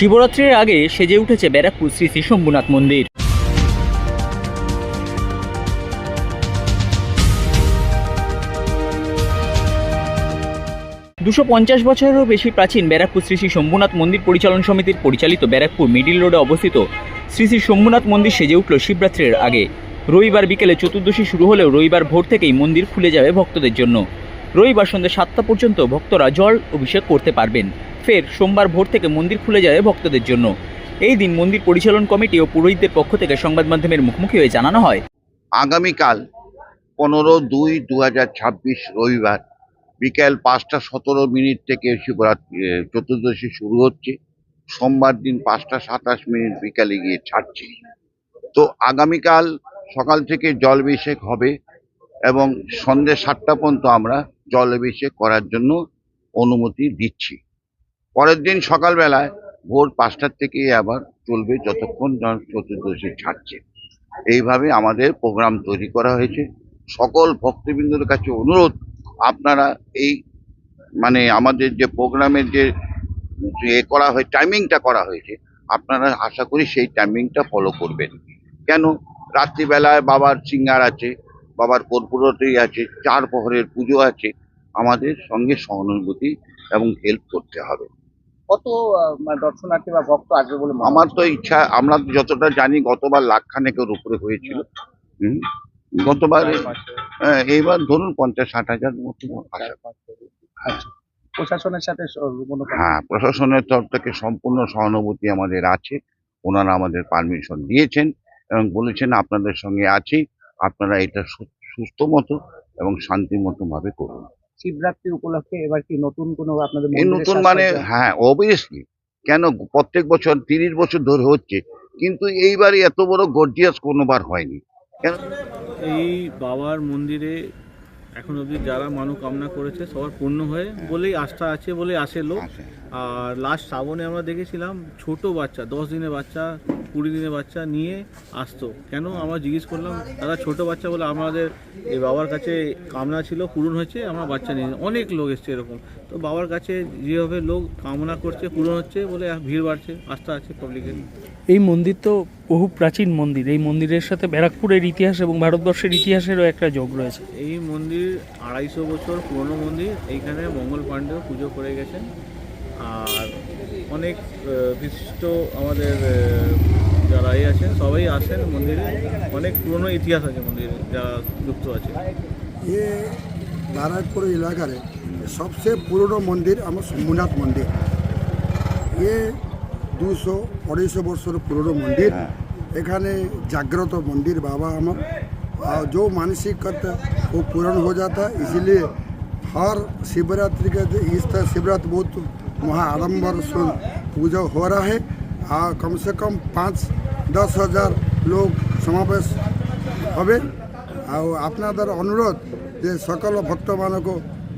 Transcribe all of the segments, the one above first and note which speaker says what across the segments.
Speaker 1: শিবরাত্রির আগে সেজে উঠেছে ব্যারাকপুর শ্রী শ্রী শম্ভুনাথ মন্দির। দুশো পঞ্চাশ বছরেরও বেশি প্রাচীন ব্যারাকপুর শ্রী শ্রী শম্ভুনাথ মন্দির পরিচালন সমিতির পরিচালিত ব্যারাকপুর মিডিল রোডে অবস্থিত শ্রী শ্রী শম্ভুনাথ মন্দির সেজে উঠল শিবরাত্রির আগে। রবিবার বিকেলে চতুর্দশী শুরু হলেও রবিবার ভোর থেকেই মন্দির খুলে যাবে ভক্তদের জন্য। রবিবার সন্ধ্যে সাতটা পর্যন্ত ভক্তরা জল অভিষেক করতে পারবেন। ফের সোমবার ভোর থেকে মন্দির খুলে যাবে ভক্তদের জন্য। এই দিন মন্দির পরিচালন কমিটি ও পুরোহিতদের পক্ষ থেকে সংবাদ মাধ্যমের মুখোমুখি হয়ে জানানো হয়।
Speaker 2: আগামীকাল পনেরো দুই দু রবিবার বিকেল পাঁচটা সতেরো মিনিট থেকে শিবরাত্রি চতুর্দশী শুরু হচ্ছে। সোমবার দিন পাঁচটা সাতাশ মিনিট বিকালে গিয়ে ছাড়ছে। তো আগামীকাল সকাল থেকে জলাভিষেক হবে এবং সন্ধ্যে সাতটা পর্যন্ত আমরা জলাভিষেক করার জন্য অনুমতি দিচ্ছি। পরের দিন সকালবেলায় ভোর পাঁচটার থেকে আবার চলবে যতক্ষণ চতুর্দশী ছাড়ছে। এইভাবে আমাদের প্রোগ্রাম তৈরি করা হয়েছে। সকল ভক্তবৃন্দর কাছে অনুরোধ, আপনারা এই মানে আমাদের যে প্রোগ্রামের যে এ করা হয় টাইমিংটা করা হয়েছে, আপনারা আশা করি সেই টাইমিংটা ফলো করবেন। কেন? রাত্রিবেলায় বাবার সিঙ্গার আছে, বাবার কর্পূরতি আছে, চার প্রহরের পুজো আছে। আমাদের সঙ্গে সহানুভূতি এবং হেল্প করতে হবে।
Speaker 3: কত মানে দর্শনার্থী বা ভক্ত আসবে বলে
Speaker 2: আমার তো ইচ্ছা আমরা যতটা জানি গতবার লাখ খানেকের উপরে হয়েছিল। গতবার হ্যাঁ, এইবার ধরুন পঞ্চাশ ষাট হাজার মতো
Speaker 3: আচ্ছা। প্রশাসনের সাথে
Speaker 2: হ্যাঁ প্রশাসনের তরফ থেকে সম্পূর্ণ সহানুভূতি আমাদের আছে। ওনারা আমাদের পারমিশন দিয়েছেন এবং বলেছেন আপনাদের সঙ্গে আছি। আপনারা এটা সুস্থ মতো এবং শান্তি মতো ভাবে করুন।
Speaker 3: শিবরাত্রি উপলক্ষে এবার কি নতুন কোনো আপনাদের
Speaker 2: নতুন মানে হ্যাঁ অবভিয়াসলি কেন প্রত্যেক বছর তিরিশ বছর ধরে হচ্ছে কিন্তু এইবারে এত বড় গর্জিয়াস কোনোবার হয়নি। কেন?
Speaker 4: এই বাবার মন্দিরে এখন অবধি যারা মানকামনা করেছে সবার পূর্ণ হয়ে বলেই আস্থা আছে বলে আসে লোক। আর লাস্ট শ্রাবণে আমরা দেখেছিলাম ছোট বাচ্চা দশ দিনের বাচ্চা কুড়ি দিনের বাচ্চা নিয়ে আসতো। কেন? আমরা জিজ্ঞেস করলাম দাদা ছোট বাচ্চা বলে আমাদের এই বাবার কাছে কামনা ছিল পূরণ হয়েছে আমরা বাচ্চা নিয়ে অনেক লোক এসছে এরকম। তো বাবার কাছে যেভাবে লোক কামনা করছে পূরণ হচ্ছে বলে ভিড় বাড়ছে আস্থা আছে পাবলিকের।
Speaker 5: এই মন্দির তো বহু প্রাচীন মন্দির। এই মন্দিরের সাথে ব্যারাকপুরের ইতিহাস এবং ভারতবর্ষের ইতিহাসেরও একটা যোগ রয়েছে।
Speaker 4: এই মন্দির আড়াইশো বছর পুরনো মন্দির। এইখানে মঙ্গল পাণ্ডেও পুজো করে গেছেন। আর অনেক আহ, বিশিষ্ট আমাদের আহ, যারা এই আছেন সবাই আসেন মন্দিরে অনেক পুরনো ইতিহাস আছে মন্দিরে যারা যুক্ত আছে
Speaker 6: ये नारायणपुर इलाका रे सबसे पुरानो मंदिर आम शंभुनाथ मंदिर ये দুশো অড়াইশো বছর পুরনো মন্দির এখানে জাগ্রত मंदिर बाबा আমার और जो मानसिक करते वो पूर्ण हो जाता है इसलिए हर शिवरात्रि का जो इस तरह शिवरात्रि बहुत वहाँ आडम्बर से पूजा हो रहा है। और कम से कम पाँच, दस हज़ार লোক সমাবেশ হবে আর আপনাদের অনুরোধ যে সকল ভক্তমানক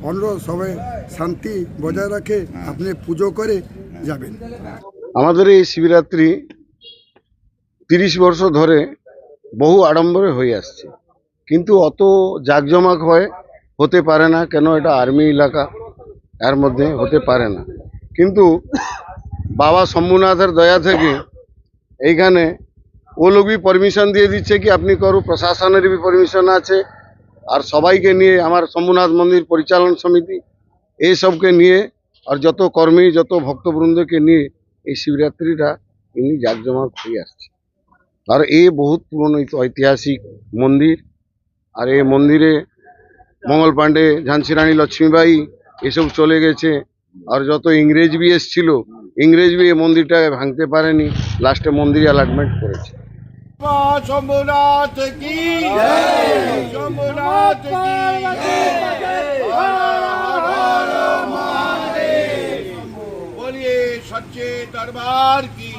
Speaker 6: অনুরোধ সবাই শান্তি বজায় রাখে আপনি পুজো করে যাবেন
Speaker 7: আমাদের এই শিবরাত্রি তিরিশ বর্ষ ধরে বহু আড়ম্বরে হয়ে আসছে। কিন্তু অত জাঁকজমাক হয়, হতে পারে না। কেন? এটা আর্মি এলাকা, এর মধ্যে হতে পারে না। কিন্তু বাবা শম্ভুনাথের দয়া থেকে এইখানে ও লোক বি পারমিশন দিয়ে দিচ্ছে কি আপনি করু, প্রশাসনের বি পারমিশন আছে। আর সবাইকে নিয়ে আমার শম্ভুনাথ মন্দির পরিচালন সমিতি, এই সবকে নিয়ে আর যত কর্মী, যত ভক্তবৃন্দকে নিয়ে এই শিবরাত্রিটা এমনি জাঁকজমক হয়ে আসছে। আর এই বহুত পুরনো ঐতিহাসিক মন্দির। আর এই মন্দিরে মঙ্গল পাণ্ডে, ঝান্সি রানী লক্ষ্মীবাই এসব চলে গেছে। আর যত ইংরেজ বি এসছিল, ইংরেজ বি এই মন্দিরটাকে ভাঙতে পারেনি লাস্টে মন্দির অ্যালাটমেন্ট করেছে।
Speaker 2: কি? সচ্চে দরবার কি?